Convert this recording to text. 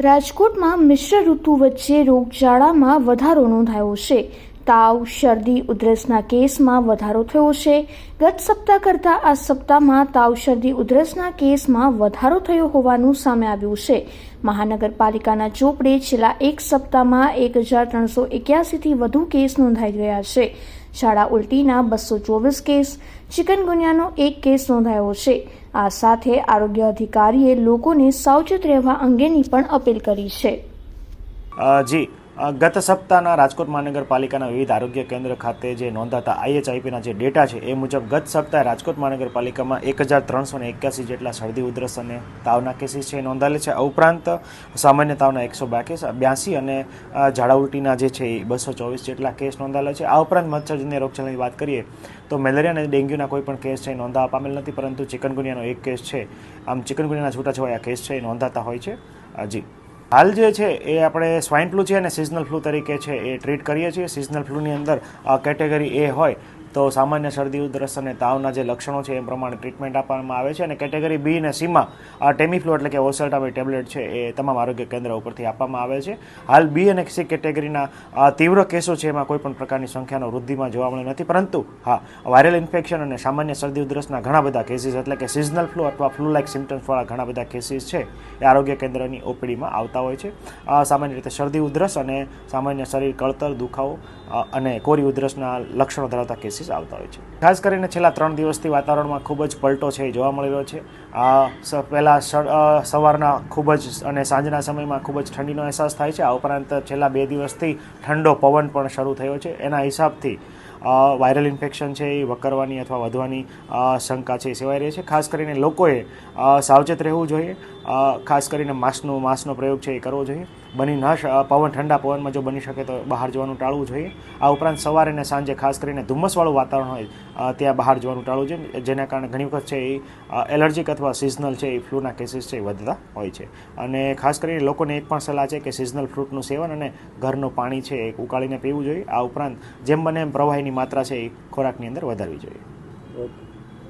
રાજકોટમાં મિશ્ર ઋતુ વચ્ચે રોગચાળામાં વધારો નોંધાયો છે. તાવ, શરદી, ઉધરસના કેસમાં વધારો થયો છે. ગત સપ્તાહ કરતાં આ સપ્તાહમાં તાવ, શરદી, ઉધરસના કેસમાં વધારો થયો હોવાનું સામે આવ્યું છે. મહાનગરપાલિકાના ચોપડે છેલ્લા એક સપ્તાહમાં એક હજાર ત્રણસો એક્યાસીથી વધુ કેસ નોંધાઈ ગયા છે. શાળા ઉલટીના બસો ચોવીસ કેસ ચિકનગુનિયાનો એક કેસ નોંધાયો છે. આ સાથે આરોગ્ય અધિકારીએ લોકોને સાવચેત રહેવા અંગેની પણ અપીલ કરી છે. જી ગત સપ્તાહના રાજકોટ મહાનગરપાલિકાના વિવિધ આરોગ્ય કેન્દ્ર ખાતે જે નોંધાતા આઈએચઆઈપીના જે ડેટા છે, એ મુજબ ગત સપ્તાહે રાજકોટ મહાનગરપાલિકામાં એક હજાર ત્રણસો ને એક્યાસી જેટલા શરદી, ઉધરસ અને તાવના કેસીસ છે એ નોંધાયેલા છે. આ ઉપરાંત સામાન્ય તાવના એકસો બાકીસ બ્યાસી અને ઝાડાઉલટીના ઝાડા ઉલટીના જે છે એ બસો ચોવીસ જેટલા કેસ નોંધાયેલા છે. આ ઉપરાંત મચ્છરજન્ય રોગચાળાની વાત કરીએ, તો મેલેરિયા અને ડેન્ગ્યુના કોઈ પણ કેસ છે નોંધાવા પામેલ નથી, પરંતુ ચિકનગુનિયાનો એક કેસ છે. આમ ચિકનગુનિયાના છૂટાછવાયા કેસ છે એ નોંધાતા હોય છે. હજી હાલ જે છે એ આપણે સ્વાઇન ફ્લૂ છે અને સિઝનલ ફ્લૂ તરીકે છે એ ટ્રીટ કરીએ છીએ. સિઝનલ ફ્લૂની અંદર કેટેગરી એ હોય તો સામાન્ય શરદી, ઉધરસ અને તાવના જે લક્ષણો છે એ પ્રમાણે ટ્રીટમેન્ટ આપવામાં આવે છે અને કેટેગરી બી અને સીમાં ટેમિફ્લો એટલે કે ઓસલ્ટાવી ટેબ્લેટ છે એ તમામ આરોગ્ય કેન્દ્ર ઉપરથી આપવામાં આવે છે. હાલ બી અને સી કેટેગરીના તીવ્ર કેસો છે એમાં કોઈ પણ પ્રકારની સંખ્યાનો વૃદ્ધિમાં જોવા મળ્યો નથી. પરંતુ હા વાયરલ ઇન્ફેક્શન અને સામાન્ય શરદી, ઉધરસના ઘણા બધા કેસીસ એટલે કે સિઝનલ ફ્લૂ અથવા ફ્લૂ લાઇક સિમ્ટમ્સવાળા ઘણા બધા કેસીસ છે એ આરોગ્ય કેન્દ્રની ઓપીડીમાં આવતા હોય છે. સામાન્ય રીતે શરદી, ઉધરસ અને સામાન્ય શરીર કળતર, દુખાવો અને કોરી, ઉધરસના લક્ષણો ધરાવતા કેસીસ આવતા હોય છે. ખાસ કરીને છેલ્લા ત્રણ દિવસથી વાતાવરણમાં ખૂબ જ પલટો છે, એ જોવા મળી રહ્યો છે. પહેલા સવારના ખૂબ જ અને સાંજના સમયમાં ખૂબ જ ઠંડીનો અહેસાસ થાય છે. આ ઉપરાંત છેલ્લા બે દિવસથી ઠંડો પવન પણ શરૂ થયો છે. એના હિસાબથી વાયરલ ઇન્ફેક્શન છે, એ વકરવાની અથવા વધવાની શંકા છે, એ સેવાઈ રહી છે. ખાસ કરીને લોકોએ સાવચેત રહેવું જોઈએ. ખાસ કરીને માસ્કનો માસ્કનો પ્રયોગ છે, એ કરવો જોઈએ. બની ન પવન, ઠંડા પવનમાં જો બની શકે તો બહાર જવાનું ટાળવું જોઈએ. આ ઉપરાંત સવારે અને સાંજે ખાસ કરીને ધુમ્મસવાળું વાતાવરણ હોય ત્યાં બહાર જવાનું ટાળવું જોઈએ. જેના કારણે ઘણી વખત છે એ એલર્જીક અથવા સિઝનલ છે એ, ફ્લૂના કેસીસ છે એ વધતા હોય છે. અને ખાસ કરીને લોકોને એક પણ સલાહ છે કે સિઝનલ ફ્રૂટનું સેવન અને ઘરનું પાણી છે એ ઉકાળીને પીવું જોઈએ. આ ઉપરાંત જેમ બને એમ પ્રવાહીની માત્રા છે એ ખોરાકની અંદર વધારવી જોઈએ. ઓકે.